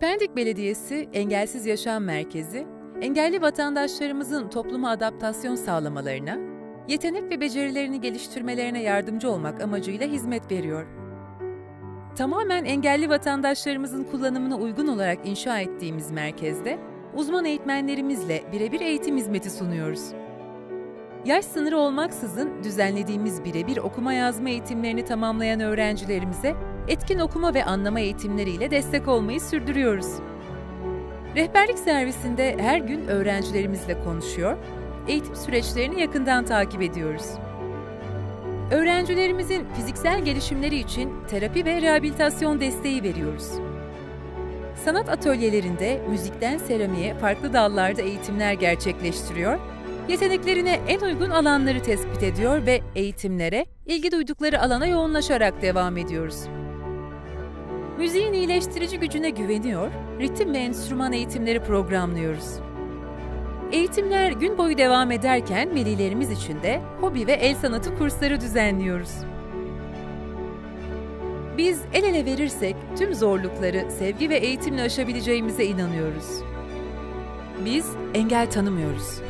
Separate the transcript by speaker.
Speaker 1: Pendik Belediyesi Engelsiz Yaşam Merkezi, engelli vatandaşlarımızın topluma adaptasyon sağlamalarına, yetenek ve becerilerini geliştirmelerine yardımcı olmak amacıyla hizmet veriyor. Tamamen engelli vatandaşlarımızın kullanımına uygun olarak inşa ettiğimiz merkezde, uzman eğitmenlerimizle birebir eğitim hizmeti sunuyoruz. Yaş sınırı olmaksızın düzenlediğimiz birebir okuma yazma eğitimlerini tamamlayan öğrencilerimize etkin okuma ve anlama eğitimleriyle destek olmayı sürdürüyoruz. Rehberlik servisinde her gün öğrencilerimizle konuşuyor, eğitim süreçlerini yakından takip ediyoruz. Öğrencilerimizin fiziksel gelişimleri için terapi ve rehabilitasyon desteği veriyoruz. Sanat atölyelerinde müzikten seramiğe farklı dallarda eğitimler gerçekleştiriyor, yeteneklerine en uygun alanları tespit ediyor ve eğitimlere ilgi duydukları alana yoğunlaşarak devam ediyoruz. Müziğin iyileştirici gücüne güveniyor, ritim ve enstrüman eğitimleri programlıyoruz. Eğitimler gün boyu devam ederken velilerimiz için de hobi ve el sanatı kursları düzenliyoruz. Biz el ele verirsek tüm zorlukları sevgi ve eğitimle aşabileceğimize inanıyoruz. Biz engel tanımıyoruz.